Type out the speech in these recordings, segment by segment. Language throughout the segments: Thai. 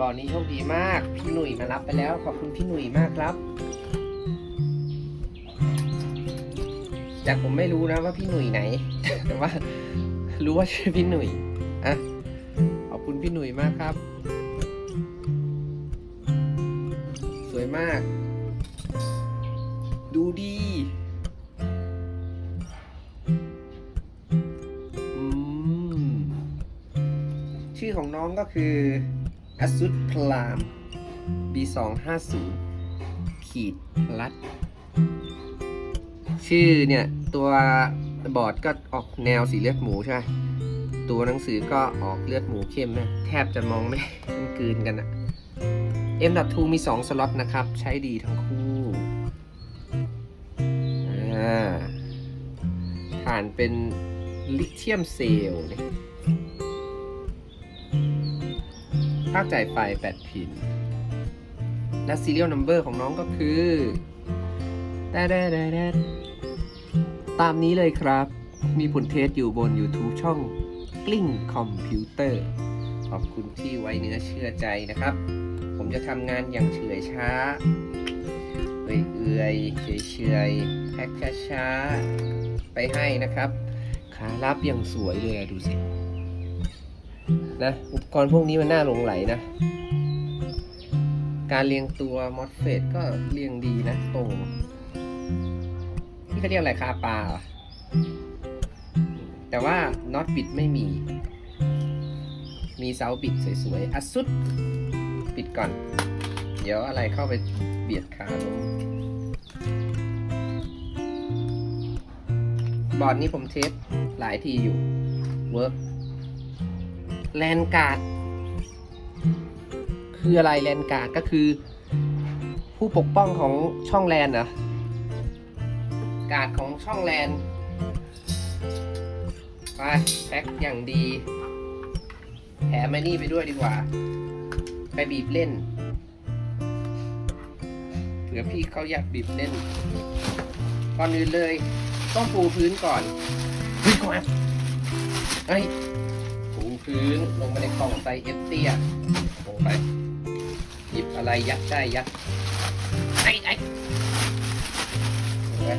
บ่อนี้โชคดีมาก พี่หนุ่ยมารับไปแล้ว ขอบคุณพี่หนุ่ยมากครับ จากผมไม่รู้นะว่าพี่หนุ่ยไหน แต่ว่า รู้ว่าชื่อพี่หนุ่ยอะขอบคุณพี่หนุ่ยมากครับ สวยมาก ดูดีอืมชื่อของน้องก็คือ อสุดพลาม B250 ขีดลัด ชื่อเนี่ย ตัวบอร์ดก็ออกแนวสีเลือดหมูใช่ไหมตัวหนังสือก็ออกเลือดหมูเข้มนะ แทบจะมองไม่มันกืนกันอะ M.2 มี 2 สล็อตนะครับ ใช้ดีทั้งคู่อ่าฐานเป็นลิเธียมเซลล์เนี่ย ภาคจ่ายไฟ 8 พิน และ serial number ของน้องก็คือแดดแดดแดดตามนี้เลยครับ มีผลเทสอยู่บน YouTube ช่องกลิ้งคอมพิวเตอร์ ขอบคุณที่ไว้เนื้อเชื่อใจนะครับ ผมจะทำงานอย่างเฉื่อยช้า เอื่อยๆเฉยๆแพ็คช้าๆไปให้นะครับ ขารับอย่างสวยเลยดูสิ นะอุปกรณ์พวกนี้มันน่าหลงไหลนะ การเรียงตัวมอสเฟตก็เรียงดีนะตรงนี่เขาเรียกอะไรคาปลาแต่ว่าน็อตบิดไม่มี มีเสาบิดสวยๆอัดสุด ปิดก่อน เดี๋ยวอะไรเข้าไปเบียดขาลงบอร์ดนี้ผมเทสหลายทีอยู่เวิร์ก แลนการ์ดคืออะไรแลนการ์ดก็คือ ผู้ปกป้องของช่องแลนเหรอการ์ดของช่องแลนไปแพ็คอย่างดีแถมไอ้นี่ไปด้วยดีกว่า ไปบีบเล่นเผื่อพี่เขาอยากบีบเล่นก่อนอื่นเลย ต้องปูพื้นก่อนเฮ้ยก่อนเฮ้ยปู พื้นลงไปในกล่องไซเอฟเตียลงไปหยิบอะไรยัดได้ยัดไอ้ไอ้เห็นไหม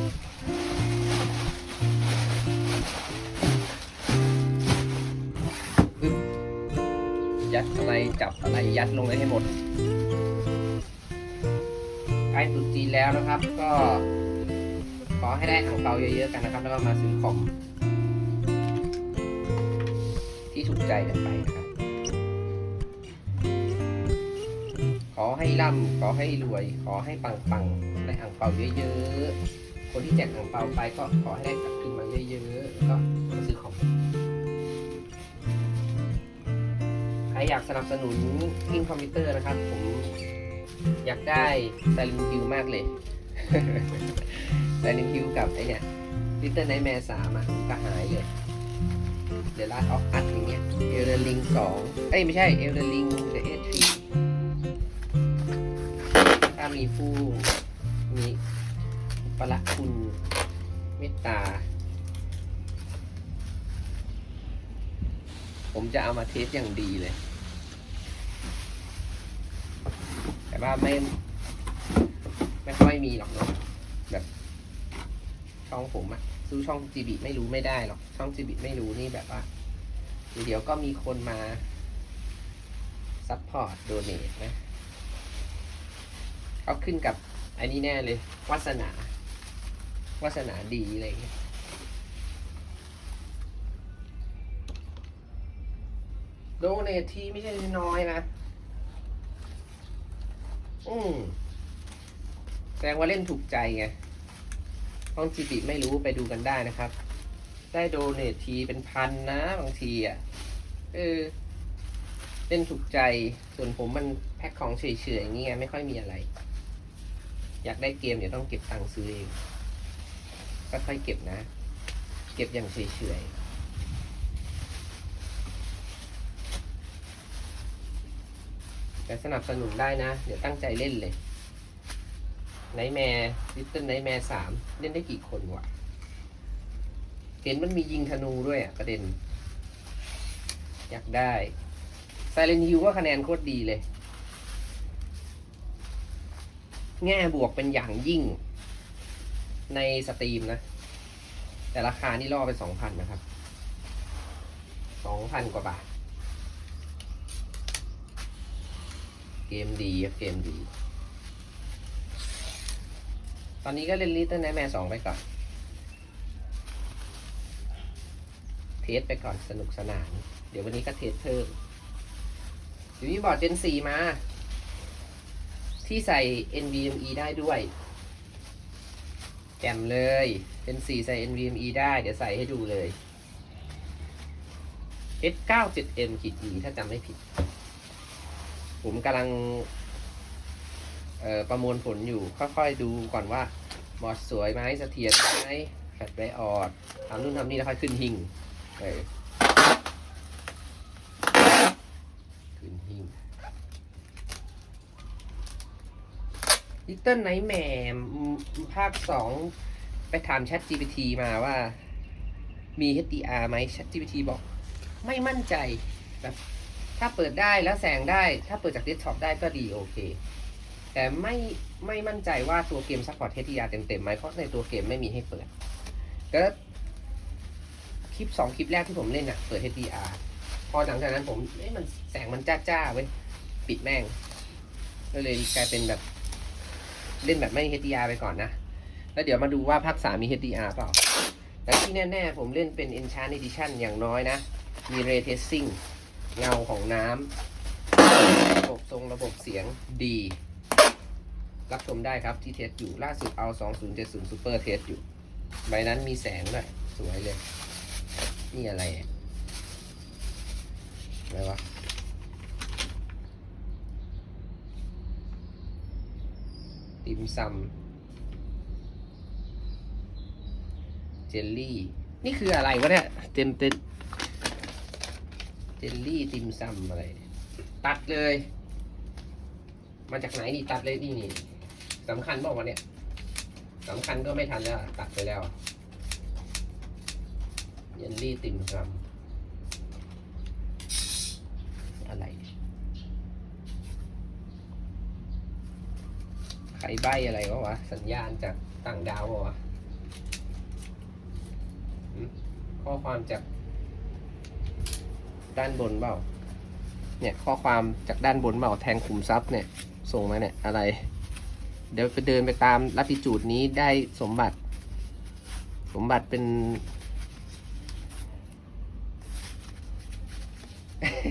ยัดอะไรจับอะไรยัดลงไปให้หมดใกล้ตรุษจีนแล้วนะครับ ก็ขอให้ได้อ่างเปาเยอะๆกันนะครับ แล้วก็มาซื้อของ ที่ถูกใจกันไปนะครับ ขอให้ร่ำขอให้รวย ขอให้ปังๆได้อ่างเปาเยอะๆ คนที่แจกอ่างเปาไปก็ขอให้ได้กลับคืนมาเยอะๆแล้วก็มาซื้อของใครอยากสนับสนุนกิ้งคอมพิวเตอร์นะครับ ผมอยากได้ไซลินคิวมากเลยไซลินคิวกับไอเนี่ยลิตเติ้ลไนแมร์สามอะก็หายเลย เดล s ออฟอัดอย่างเงี้ยเอลเดลิงสองเอ้ยไม่ใช่เอลเดลิงเดเอทรีถ้ามีผู้มีประละคุณเมตตา ผมจะเอามาเทสอย่างดีเลย แต่ว่าไม่ ไม่ค่อยมีหรอกเนาะแบบช่องผมอะ ซื้อช่องจีบีไม่รู้ไม่ได้หรอก ช่องจีบีไม่รู้นี่แบบว่า เดี๋ยวก็มีคนมาซัพพอร์ตโดเนทนะเขาขึ้นกับอันนี้แน่เลย วาสนา วาสนาดีอะไรอย่างเงี้ยโดเนททีไม่ใช่น้อยนะ อืมแสดงว่าเล่นถูกใจไง ห้องจีบีไม่รู้ไปดูกันได้นะครับ ได้โดเนททีเป็นพันนะบางทีอะเออเล่นถูกใจส่วนผมมันแพ็คของเฉยๆอย่างเงี้ยไม่ค่อยมีอะไร อยากได้เกมเดี๋ยวต้องเก็บตังค์ซื้อเองค่อยๆเก็บนะ เก็บอย่างเฉยๆแต่สนับสนุนได้นะ เดี๋ยวตั้งใจเล่นเลย ไนแมร์ลิตเติ้ลไนแมร์สามเล่นได้กี่คนวะเห็นมันมียิงธนูด้วยอะประเด็น อยากได้ไซเลนฮิวว่าคะแนนโคตรดีเลย แง่บวกเป็นอย่างยิ่ง ในสตรีมนะ แต่ราคานี่ล่อไปสองพันนะครับสองพันกว่าบาท เกมดีครับเกมดี ตอนนี้ก็เล่นลิตเติ้ลไนแมร์สองไปก่อน เทสไปก่อนสนุกสนาน เดี๋ยววันนี้ก็เทสเพิ่มเดี๋ยวมีบอร์ด Gen 4มา ที่ใส่ NVMe ได้ด้วย แจ่มเลย Gen 4ใส่ NVMe ได้ เดี๋ยวใส่ให้ดูเลย S97M ขีด E ถ้าจำไม่ผิด ผมกำลัง ประมวลผลอยู่ค่อยๆดูก่อนว่าบอดสวยไหมเสถียรไหมแฟลชไดออดทำนู่นทำนี่แล้วค่อยขึ้นหิ่งขึ้นหิ่งลิตเติ้ลไนท์แมร์ภาคสองไปถาม Chat GPT มาว่า มี HDR ไหม Chat GPT บอก ไม่มั่นใจแบบถ้าเปิดได้แล้วแสงได้ ถ้าเปิดจากเดสก์ท็อปได้ก็ดีโอเค แต่ไม่ไม่มั่นใจว่าตัวเกมซัพพอร์ต HDR เต็มๆไหมเพราะในตัวเกมไม่มีให้เปิดก็คลิปสองคลิปแรกที่ผมเล่นอะเปิด HDR พอหลังจากนั้นผมเอ้ยมันแสงมันจ้าๆเว้ยปิดแม่ง ก็เลยกลายเป็นแบบ เล่นแบบไม่ HDR ไปก่อนนะ แล้วเดี๋ยวมาดูว่าภาค3มี HDR เปล่าแต่ที่แน่ๆ ผมเล่นเป็น Enchant Edition อย่างน้อยนะ มี Ray Tracing เงาของน้ำระบบทรงระบบเสียงดี รับชมได้ครับที่เทสอยู่ล่าสุดเอา 2070 Super เทสอยู่ ใบนั้นมีแสงด้วยสวยเลย นี่อะไรอะอะไรวะติมซำเจลลี่ นี่คืออะไรวะเนี่ยเต็มเต็มเจลลี่ติมซำอะไรเนี่ยตัดเลย มาจากไหนนี่ตัดเลยนี่นี่ สำคัญบอกว่าวะเนี่ยสำคัญก็ไม่ทันแล้ว ตัดไปแล้วเจลลี่ติมซำอะไร ใครใบอะไรวะวะ สัญญาณจากต่างดาววะข้อความจากด้านบนเปล่า เนี่ยข้อความจากด้านบนเปล่าแทงขุมทรัพย์เนี่ย ส่งมาเนี่ยอะไร เดี๋ยวไปเดินไปตามลัติจูดนี้ได้สมบัติ สมบัติเป็น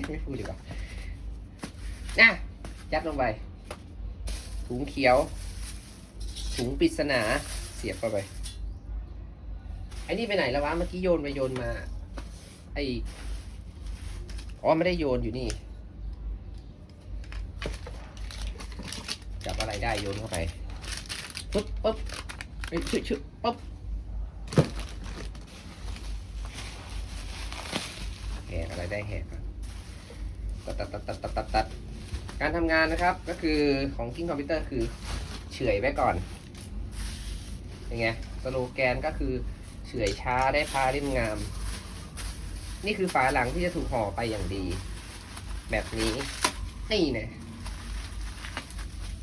ไม่พูดดีกว่านะยัดลงไป ถุงเขียว ถุงปริศนาเสียบเข้าไป ไอ้นี่ไปไหนแล้ววะ เมื่อกี้โยนไปโยนมา ไอ้ อ๋อ ไม่ได้โยนอยู่นี่ จับอะ ไรได้โยนเข้าไปปุ๊บปุ๊บเอ้ชึชึปุ๊บแหกอะไรได้แหกตัดตัดตัดตัดตัดตัดตัดการทำงานนะครับก็คือของ King Computer คือเฉื่อยไว้ก่อนยังไงสโลแกนก็คือเฉื่อยช้าได้พาเล่มงาม นี่คือฝาหลังที่จะถูกห่อไปอย่างดี แบบนี้นี่เนี่ย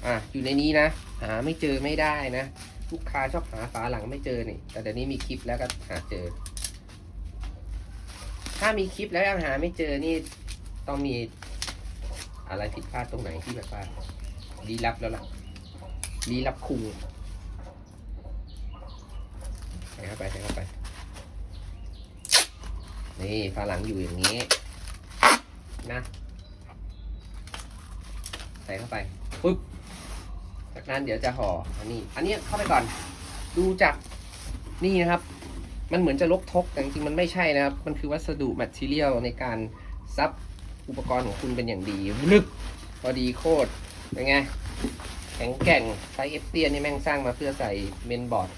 อะอยู่ในนี้นะ หาไม่เจอไม่ได้นะ ลูกค้าชอบหาฝาหลังไม่เจอนี่ แต่เดี๋ยวนี้มีคลิปแล้วก็หาเจอ ถ้ามีคลิปแล้วยังหาไม่เจอนี่ต้องมีอะไรผิดพลาดตรงไหนที่แบบว่าลี้ลับแล้วล่ะลี้ลับคุงใส่เข้าไปใส่เข้าไป นี่ฝาหลังอยู่อย่างนี้ นะ ใส่เข้าไปปุ๊บ นั้นเดี๋ยวจะห่ออันนี้ อันนี้เข้าไปก่อน ดูจากนี่นะครับ มันเหมือนจะลกทกแต่จริงๆมันไม่ใช่นะครับ มันคือวัสดุแมทเทียลในการซับอุปกรณ์ของคุณเป็นอย่างดีลึกพอดีโคตรเป็นไง แข็งแกร่งไซส์เอฟเตียนี่แม่งสร้างมาเพื่อใส่เมนบอร์ด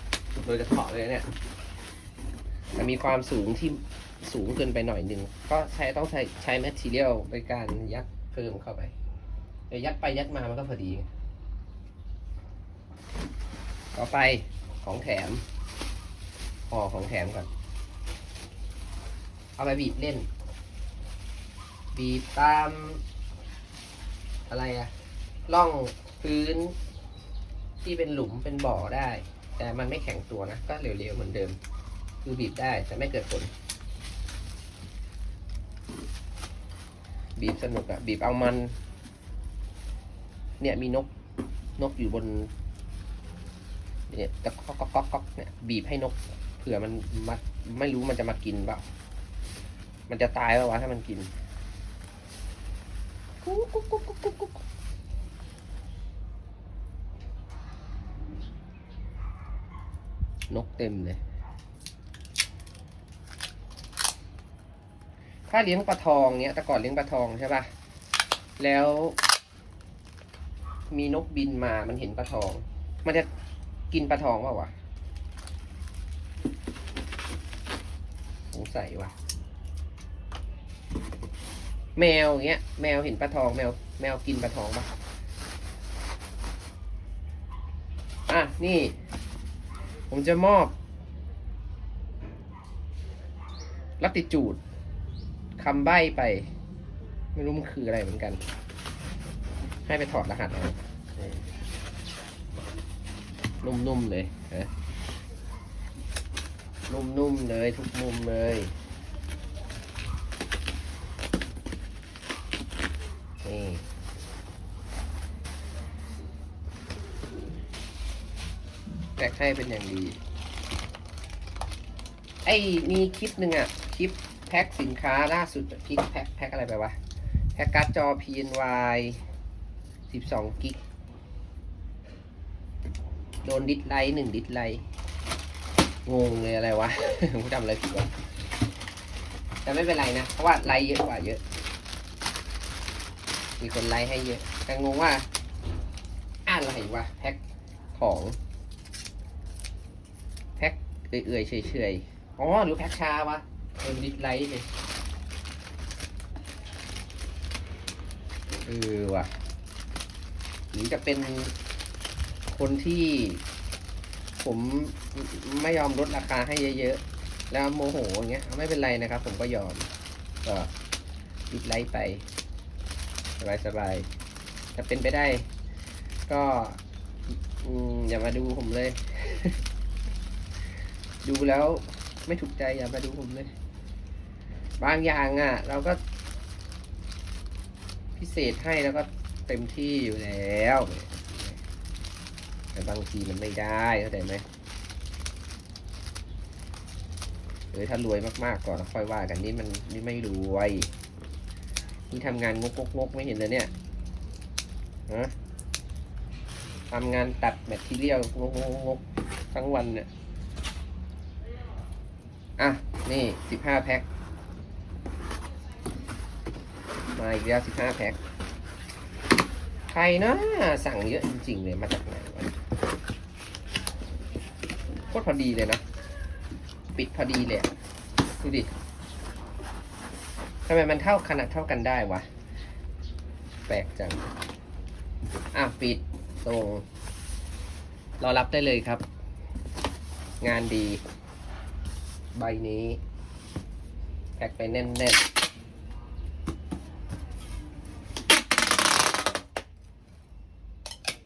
โดยเฉพาะเลยเนี่ยแต่มีความสูงที่สูงเกินไปหน่อยนึง ก็ใช้ต้องใช้ใช้แมทเทียลในการยัดเพิ่มเข้าไปแต่ยัดไปยัดมามันก็พอดี ต่อไปของแถมห่อของแถมก่อน เอาไปบีบเล่น บีบตาม อะไรอะล่องพื้น ที่เป็นหลุมเป็นบ่อได้ แต่มันไม่แข็งตัวนะ ก็เหลวๆเหมือนเดิม คือบีบได้แต่ไม่เกิดผล บีบสนุกอะบีบเอามัน เนี่ยมีนกนกอยู่บน เนี่ยตะก๊อกก๊อกก๊อกเนี่ยบีบให้นกเผื่อมันมาไม่รู้มันจะมากินเปล่า มันจะตายเปล่าวะถ้ามันกินกุ๊กกุ๊กกุ๊กกุ๊กกุ๊กกุ๊กนกเต็มเลย ถ้าเลี้ยงปลาทองเนี้ย แต่ก่อนเลี้ยงปลาทองใช่ป่ะ แล้ว มีนกบินมา มันเห็นปลาทอง มันจะ กินปลาทองเปล่าวะสงสัยว่ะ แมวอย่างเงี้ย แมวเห็นปลาทองแมว แมวกินปลาทองปะอะ นี่ ผมจะมอบลัติจูดคำใบ้ไป ไม่รู้มันคืออะไรเหมือนกัน ให้ไปถอดรหัสเอา นุ่มๆเลยฮะนุ่มๆเลยทุกมุมเลยนี่แพ็กให้เป็นอย่างดี ไอ้มีคลิปหนึ่งอะคลิปแพ็คสินค้าล่าสุดคลิปแพ็คแพ็คอะไรไปวะ แพ็คการ์ดจอ PNY 12 กิก โดนดิสไลท์หนึ่งดิสไลท์งงเลยอะไรวะ ผมจำอะไรผิดวะแต่ไม่เป็นไรนะ เพราะว่าไลท์เยอะกว่าเยอะ มีคนไลค์ให้เยอะแต่งงว่าอ่านอะไรวะแพ็คของแพ็คเอื่อยๆเฉยๆอ๋อหรือแพ็คชาวะเออดิสไลท์เลยเออว่ะหรือจะเป็น คนที่ผมไม่ยอมลดราคาให้เยอะๆ แล้วโมโหอย่างเงี้ยไม่เป็นไรนะครับ ผมก็ยอมก็ดิสไลท์ไป สบายๆถ้าเป็นไปได้ ก็อืมอย่ามาดูผมเลย ดูแล้วไม่ถูกใจอย่ามาดูผมเลย บางอย่างอะ เราก็ พิเศษให้แล้วก็เต็มที่อยู่แล้ว แต่บางทีมันไม่ได้เข้าใจไหมหรือถ้ารวยมากๆก่อนแล้วค่อยว่ากันนี่มันนี่ไม่รวยนี่ทำงานงกงกๆไม่เห็นเลยเนี่ยฮะทำงานตัดแมททีเรียลงกงกทั้งวันเนี่ยอะ นี่สิบห้าแพ็คมาอีกแล้วสิบห้าแพ็คใครนะสั่งเยอะจริง ๆ เลยมาจากไหนวะ ตรพอดีเลยนะ ปิดพอดีเลยดูดิทำไมมันเท่าขนาดเท่ากันได้วะ แปลกจัง อะ ปิดส่งรอรับได้เลยครับ งานดี ใบนี้แพ็คไปแน่นๆ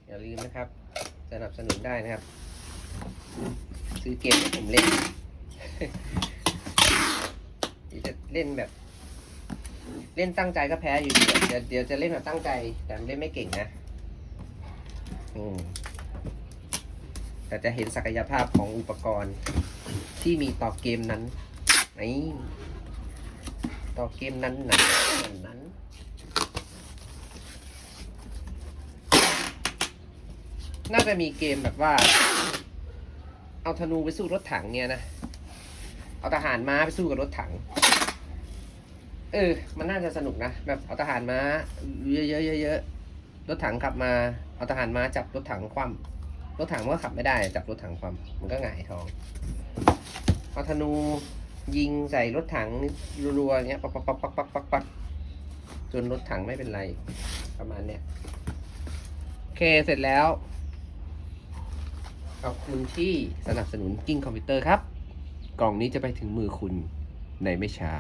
อย่าลืมนะครับ สนับสนุนได้นะครับ ซื้อเกมให้ผมเล่นจะเล่นแบบ เล่นตั้งใจก็แพ้อยู่ดีเดี๋ยวเดี๋ยวจะเล่นแบบตั้งใจ แต่เล่นไม่เก่งนะอืมแต่จะเห็นศักยภาพของอุปกรณ์ที่มีต่อเกมนั้นไอ้ต่อเกมนั้นนั้นนั้นนั้นน่าจะมีเกมแบบว่า เอาธนูไปสู้รถถังเนี่ยนะ เอาทหารม้าไปสู้กับรถถัง เออ มันน่าจะสนุกนะ แบบเอาทหารม้าเยอะๆเยอะๆรถถังขับมา เอาทหารม้าจับรถถังคว่ำรถถังมันก็ขับไม่ได้ จับรถถังคว่ำมันก็หงายท้อง เอาธนูยิงใส่รถถังรัวๆเงี้ยปักปักปักปักปักปักปักจนรถถังไม่เป็นไร ประมาณเนี้ยโอเคเสร็จแล้ว ขอบคุณที่สนับสนุนกิ้งคอมพิวเตอร์ครับ กล่องนี้จะไปถึงมือคุณในไม่ช้า